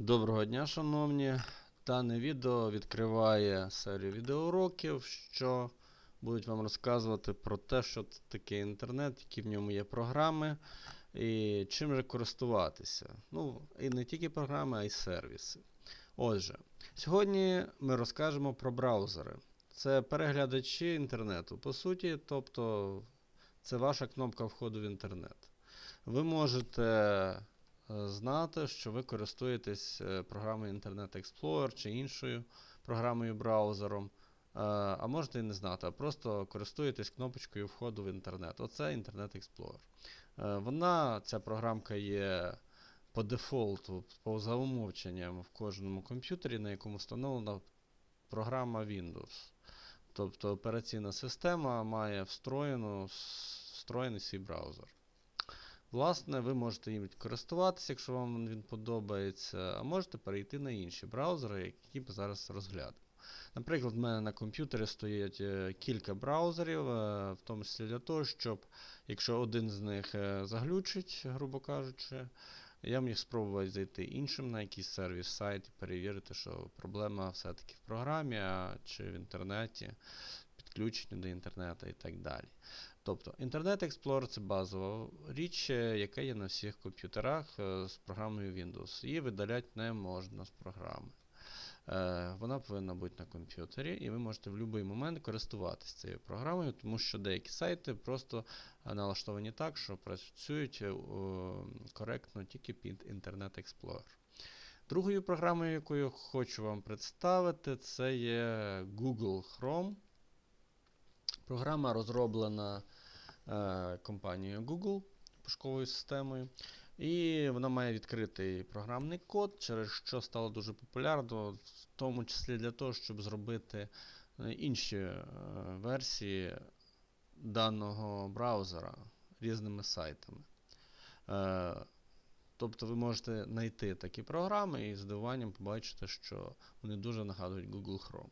Доброго дня, шановні. Дане відео відкриває серію відеоуроків, що будуть вам розказувати про те, що таке інтернет, які в ньому є програми і чим же користуватися. Ну, і не тільки програми, а й сервіси. Отже, сьогодні ми розкажемо про браузери. Це переглядачі інтернету, по суті, тобто це ваша кнопка входу в інтернет. Ви можете знати, що ви користуєтесь е, програмою Internet Explorer чи іншою програмою браузером. Е, А можете і не знати, а просто користуєтесь кнопочкою входу в інтернет. Оце Internet Explorer. Е, Вона, ця програмка є по дефолту, по замовченням в кожному комп'ютері, на якому встановлена програма Windows. Тобто операційна система має встроєну, встроєний свій браузер. Власне, ви можете їм користуватися, якщо вам він подобається, а можете перейти на інші браузери, які ми зараз розглянемо. Наприклад, в мене на комп'ютері стоять е, кілька браузерів, е, в тому числі для того, щоб якщо один з них е, заглючить, грубо кажучи, я міг спробувати зайти іншим на якийсь сервіс, сайт і перевірити, що проблема все-таки в програмі а чи в інтернеті, підключенні до інтернету і так далі. Тобто Internet Explorer це базова річ, е, яка є на всіх комп'ютерах е, з програмою Windows. Її видаляти не можна з програми. Е, Вона повинна бути на комп'ютері, і ви можете в будь-який момент користуватися цією програмою, тому що деякі сайти просто налаштовані так, що працюють коректно тільки під Internet Explorer. Другою програмою, яку я хочу вам представити, це є Google Chrome. Програма розроблена компанією Google пошуковою системою. І вона має відкритий програмний код, через що стало дуже популярно, в тому числі для того, щоб зробити е, інші е, версії даного браузера різними сайтами. Е, Тобто ви можете знайти такі програми і здивуванням побачите, що вони дуже нагадують Google Chrome.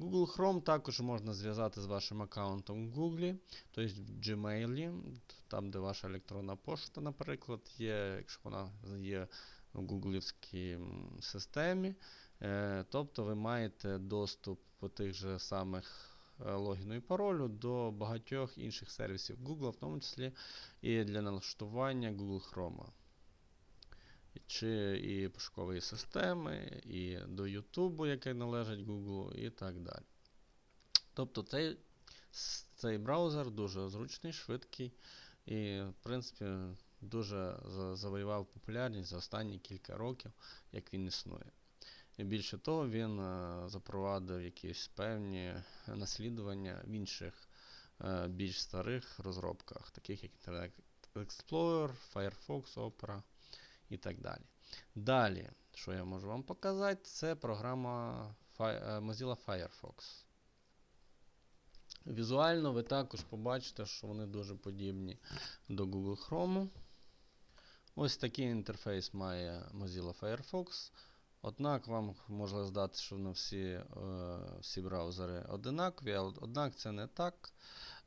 Google Chrome також можна зв'язати з вашим аккаунтом в Google, тобто в Gmail, там, де ваша електронна пошта, наприклад, є, якщо вона є в гуглівській системі. Е, тобто ви маєте доступ по тих же самих е, логіну і паролю до багатьох інших сервісів Google, в тому числі і для налаштування Google Chrome. Чи і пошукової системи, і до YouTube, який належить Google, і так далі. Тобто цей, цей браузер дуже зручний, швидкий і, в принципі, дуже завоював популярність за останні кілька років, як він існує. І більше того, він е, запровадив якісь певні наслідування в інших е, більш старих розробках, таких як Internet Explorer, Firefox, Opera і так далі. Далі, що я можу вам показати, це програма е, Mozilla Firefox. Візуально ви також побачите, що вони дуже подібні до Google Chrome. Ось такий інтерфейс має Mozilla Firefox. Однак вам може здатися, що на всі, е, всі браузери одинакові, а однак це не так.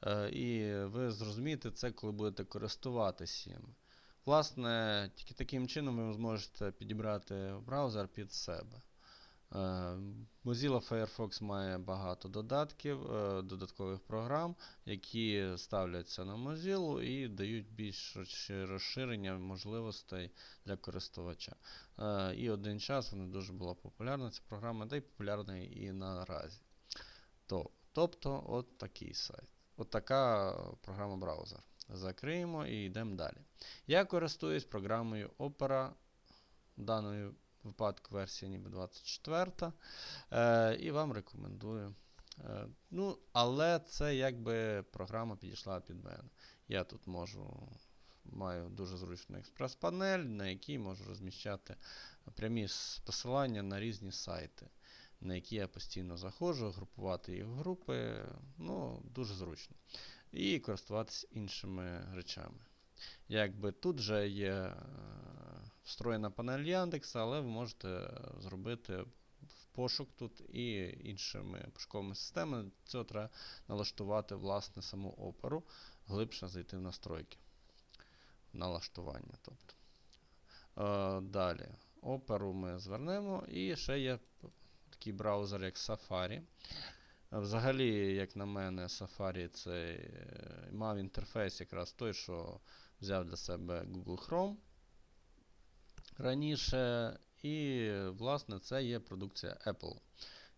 Е, і ви зрозумієте це, коли будете користуватися їм. Власне, тільки таким чином ви зможете підібрати браузер під себе. Е, Mozilla Firefox має багато додатків, е, додаткових програм, які ставляться на Mozilla і дають більш розширення можливостей для користувача. Е, І один час вона дуже була популярна, ця програма, та й популярна і наразі. Тобто, от такий сайт. От така програма браузер. Закриємо і йдемо далі. Я користуюсь програмою Opera, в даному випадку версія ніби 24. Е, і вам рекомендую. Е, ну, але це якби програма підійшла під мене. Я тут можу. Маю дуже зручну експрес-панель, на якій можу розміщати прямі посилання на різні сайти, на які я постійно заходжу, групувати їх в групи. Ну, дуже зручно. І користуватися іншими речами. Якби тут же є е, встроєна панель Яндекса, але ви можете зробити пошук тут і іншими пошуковими системами. Цього треба налаштувати власне саму оперу, глибше зайти в настройки. Налаштування. Тобто. Е, далі. оперу ми звернемо. І ще є такий браузер, як Safari. Взагалі, як на мене, Safari це е, мав інтерфейс якраз той, що взяв для себе Google Chrome раніше. І, власне, це є продукція Apple.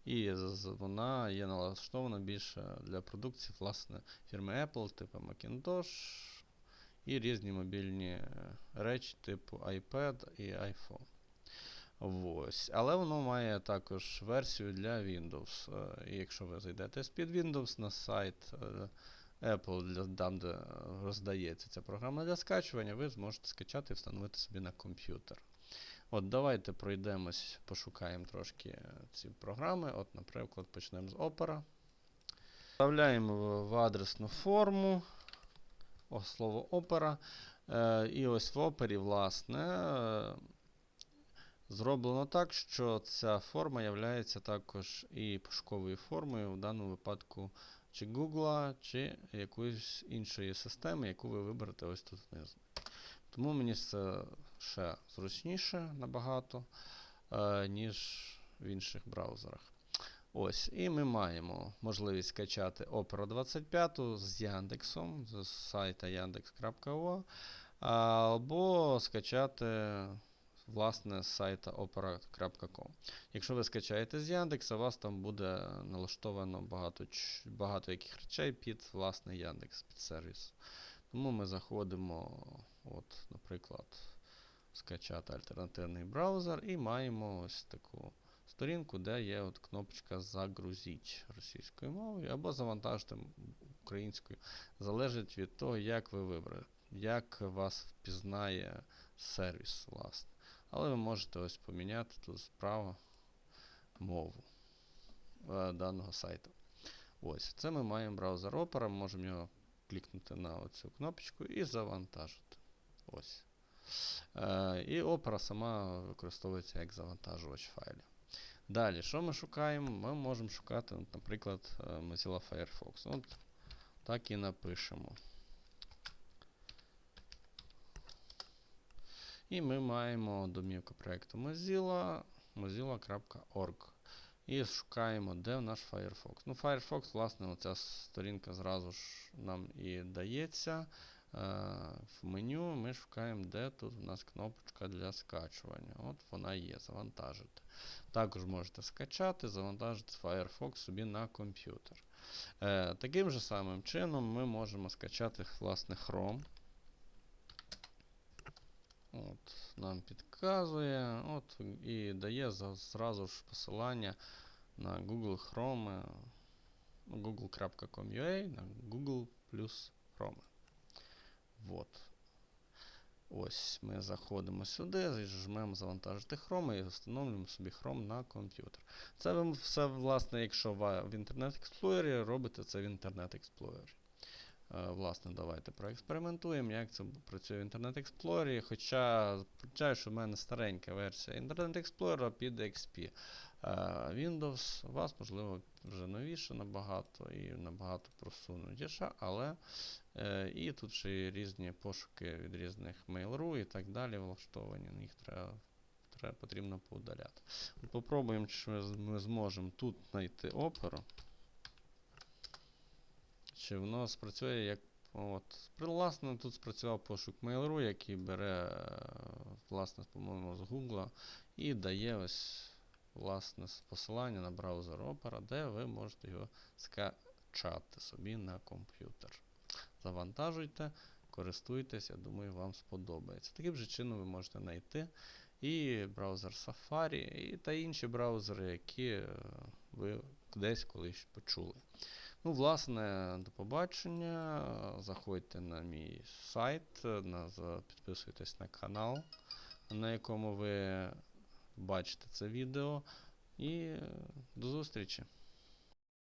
І вона є налаштована більше для продукції власне, фірми Apple, типу Macintosh і різні мобільні е, речі, типу iPad і iPhone. Ось. Але воно має також версію для Windows. Е, І якщо ви зайдете з-під Windows на сайт е, Apple, там, де роздається ця програма для скачування, ви зможете скачати і встановити собі на комп'ютер. От давайте пройдемось, пошукаємо трошки ці програми. От, наприклад, почнемо з Opera. Вставляємо в, адресну форму слово Opera. Е, і ось в опері, власне, зроблено так, що ця форма є також і пошуковою формою, в даному випадку чи Google, чи якоїсь іншої системи, яку ви виберете ось тут знизу. Тому мені це ще зручніше набагато, е, ніж в інших браузерах. Ось, і ми маємо можливість скачати Opera 25 з Яндексом, з сайта yandex.o, або скачати власне з сайта opera.com. Якщо ви скачаєте з Яндекса, у вас там буде налаштовано багато, багато яких речей під власне Яндекс, під сервіс. Тому ми заходимо, от, наприклад, скачати альтернативний браузер і маємо ось таку сторінку, де є от кнопочка Загрузіть російською мовою або завантажити українською. Залежить від того, як ви вибрали, як вас впізнає сервіс, власне. Але ви можете ось поміняти тут справа мову е, даного сайту. Ось, це ми маємо браузер Opera, можемо його клікнути на оцю кнопочку і завантажити. Ось. Е, і Opera сама використовується як завантажувач файлів. Далі, що ми шукаємо? Ми можемо шукати, наприклад, е, Mozilla Firefox. От так і напишемо. І ми маємо домівку проєкту Mozilla, mozilla.org. І шукаємо, де наш Firefox. Ну, Firefox, власне, оця сторінка зразу ж нам і дається. Е, в меню ми шукаємо, де тут у нас кнопочка для скачування. От вона є, завантажити. Також можете скачати, завантажити Firefox собі на комп'ютер. Е, таким же самим чином ми можемо скачати власне Chrome. От, нам підказує, от, і дає зразу ж посилання на Google Chrome, google.com.ua, на Google плюс Chrome. Вот. Ось ми заходимо сюди, жмемо завантажити Chrome і встановлюємо собі Chrome на комп'ютер. Це все, власне, якщо ви в Explorer робите це в. Е, Власне, давайте проекспериментуємо, як це працює в Internet Explorer. Хоча, включаю, що в мене старенька версія Internet Explorer під XP. Е, Windows у вас, можливо, вже новіше набагато і набагато просунутіша, але е, і тут ще є різні пошуки від різних Mail.ru і так далі влаштовані. Їх треба, треба потрібно поудаляти. Попробуємо, чи ми зможемо тут знайти оперу. Чи воно спрацює як. От, власне, тут спрацював пошук Mail.ru, який бере, е, власне, по-моєму, з Google і дає ось власне посилання на браузер Opera, де ви можете його скачати собі на комп'ютер. Завантажуйте, користуйтесь, я думаю, вам сподобається. Таким же чином ви можете знайти і браузер Safari, і та інші браузери, які е, ви десь колись почули. Ну, власне, до побачення. Заходьте на мій сайт, на, підписуйтесь на канал, на якому ви бачите це відео. І до зустрічі!